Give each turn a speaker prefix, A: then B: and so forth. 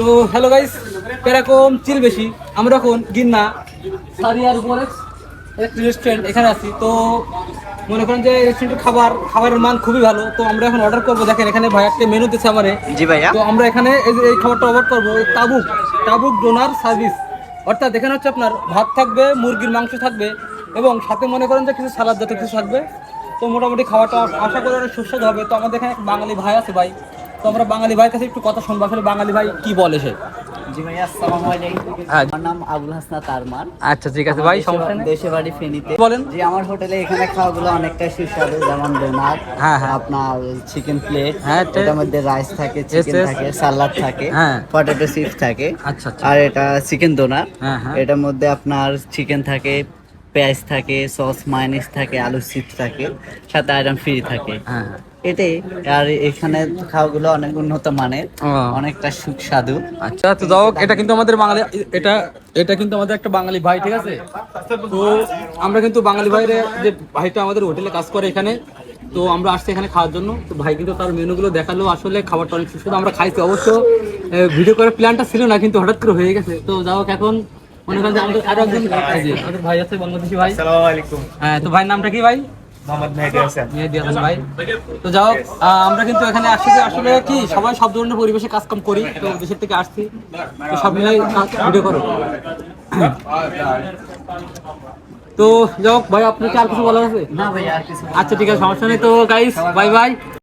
A: তো hello guys এরকম চিল বেশি? আমরা এখন গিন্না সারিয়ার উপরে একটি রেস্টুরেন্ট এখানে আছি। তো মনে করেন যে রেস্টুরেন্টের খাবার খাবারের মান খুবই ভালো। তো আমরা এখন অর্ডার করব। দেখেন এখানে ভাই একটা মেনু দিচ্ছে আমারে।
B: জি ভাইয়া।
A: তো আমরা এখানে এই যে এই খাবারটা অর্ডার করব তাবুক তাবুক ডোনার সার্ভিস অর্থাৎ এখানে হচ্ছে আপনার ভাত থাকবে মুরগির মাংস থাকবে এবং সাথে মনে করেন যে কিছু সালাদ জাতীয় কিছু থাকবে। তো মোটামুটি খাবারটা আশা করি অনেক সুস্বাদু হবে। তো আমাদের এখানে বাঙালি ভাই আছে ভাই। তো আমরা বাঙালি ভাইয়ের কাছে একটু কথা শুনব আসলে বাঙালি ভাই কি বলে সে
B: জি ভাইয়া আসসালামু আলাইকুম
A: হ্যাঁ।
B: আমার নাম আবুল আরমান
A: আচ্ছা ঠিক আছে ভাই সমস্যা নেই
B: দেশে বাড়ি ফেনীতে
A: বলেন।
B: জি আমার হোটেলে এখানে খাওয়াগুলো সুস্বাদু যেমন
A: হ্যাঁ, হ্যাঁ।
B: আপনার চিকেন প্লেট
A: হ্যাঁ,
B: এটার মধ্যে রাইস থাকে চিকেন থাকে সালাদ থাকে
A: হ্যাঁ।
B: পটেটো চিপস থাকে
A: আচ্ছা আচ্ছা
B: আর এটা চিকেন
A: হ্যাঁ, হ্যাঁ।
B: এটার মধ্যে আপনার চিকেন থাকে পেঁয়াজ থাকে সস মাইনিস থাকে আলু চিপস থাকে সাথে আয়রন ফ্রি থাকে।
A: হ্যাঁ।
B: এটাই আর এখানে খাওয়াগুলো অনেক উন্নত মানের অনেকটা সুস্বাদু।
A: আচ্ছা তো যাও এটা কিন্তু আমাদের বাঙালি এটা এটা কিন্তু আমাদের একটা বাঙালি ভাই ঠিক আছে? তো আমরা কিন্তু বাঙালি ভাইরে যে ভাইটা আমাদের হোটেলে কাজ করে এখানে তো আমরা আসছি এখানে খাওয়ার জন্য। তো ভাই কিন্তু তার মেনুগুলো দেখাল আসলে খাবারটা অনেক সুস্বাদু। আমরা খাইছি অবশ্য ভিডিও করার প্ল্যানটা ছিল না কিন্তু হঠাৎ করে হয়ে গেছে। তো যাও এখন মনে করেন আমাদের আরও একজন আমাদের ভাই আছে বাংলাদেশি ভাই।
C: আসসালামু আলাইকুম।
A: হ্যাঁ তো ভাইয়ের নামটা কি ভাই?
C: মোহাম্মদ মেহেদি হাসান।
A: মেহেদি হাসান ভাই। তো যাও আমরা কিন্তু এখানে আসছি আসলে কি সবাই সব ধরনের পরিবেশে কাজ কাম করি তো দেশের থেকে আসছি। তো সব মিলাই ভিডিও করো। তো যাই হোক ভাই আপনার কি আর কিছু বলার আছে?
B: না ভাইয়া আর কিছু
A: আচ্ছা ঠিক আছে সমস্যা নেই। তো গাইস বাই বাই